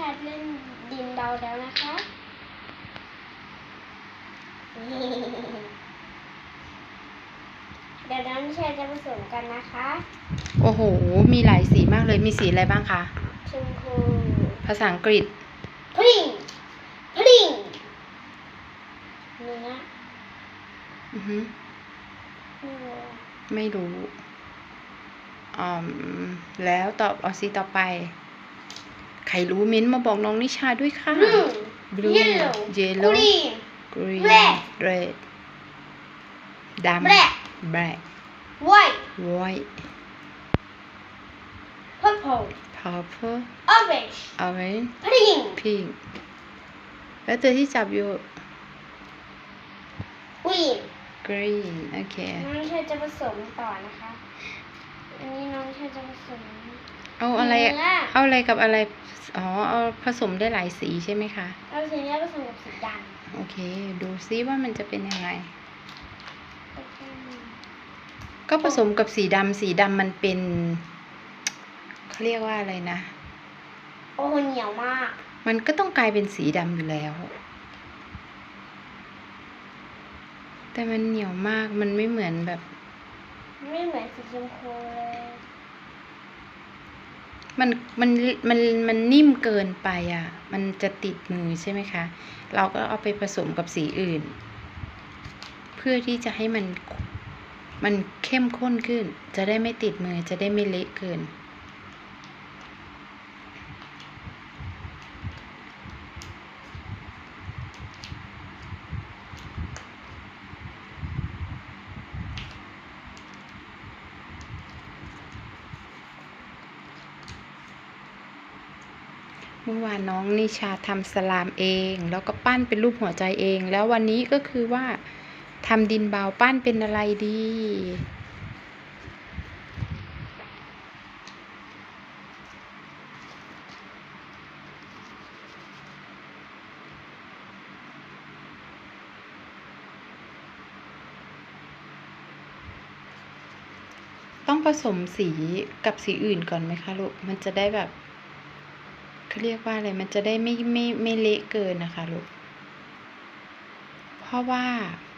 ชาเล่นดินเดาแล้วนะคะเดี๋ยวน้องนิชาจะผสมกันนะคะ โอ้โห มีหลายสีมากเลย มีสีอะไรบ้างคะ ชมพู ภาษาอังกฤษพริงพริงเนื้ออือฮึเนื้อไม่รู้อืมแล้วตอบเอาสีต่อไป ใครรู้เม้นต์มาบอกน้องนิชาด้วยค่ะบลู Blue เยลโล่ Yellow กรีน green Red red ดำ black black white white purple purple orange orange pink pink แล้วตัวที่จับอยู่ green green โอเค น้องนิชาจะผสมต่อนะคะ อันนี้น้องนิชาจะผสม เอาอะไร เนื้อเอาอะไรกับอะไร อ๋อ เอาผสมได้หลายสีใช่ไหมคะ เอาสีนี้ผสมกับสีดโอเค ดูซิว่ามันจะเป็นยังไงำก็ผสมกับสีดำสีดำมันเป็นเขาเรียกว่าอะไรนะ โอ้โหเหนียวมาก มันก็ต้องกลายเป็นสีดำอยู่แล้ว แต่มันเหนียวมากมันไม่เหมือนแบบ ไม่เหมือนสีชมพูเลย มันมันมันมันนิ่มเกินไปอะ มันจะติดมือใช่ไหมคะ เราก็เอาไปผสมกับสีอื่น เพื่อที่จะให้มันมันเข้มข้นขึ้น จะได้ไม่ติดมือจะได้ไม่เละเกิน มื่อวานน้องนิชาทำสลามเอง แล้วก็ปั้นเป็นรูปหัวใจเอง แล้ววันนี้ก็คือว่าทำดินเบาปั้นเป็นอะไรดี ต้องผสมสีกับสีอื่นก่อนไหมคะลูก มันจะได้แบบ เขาเรียกว่าอะไรมันจะได้ไม่ไม่ไม่เละเกินนะคะลูกเพราะว่า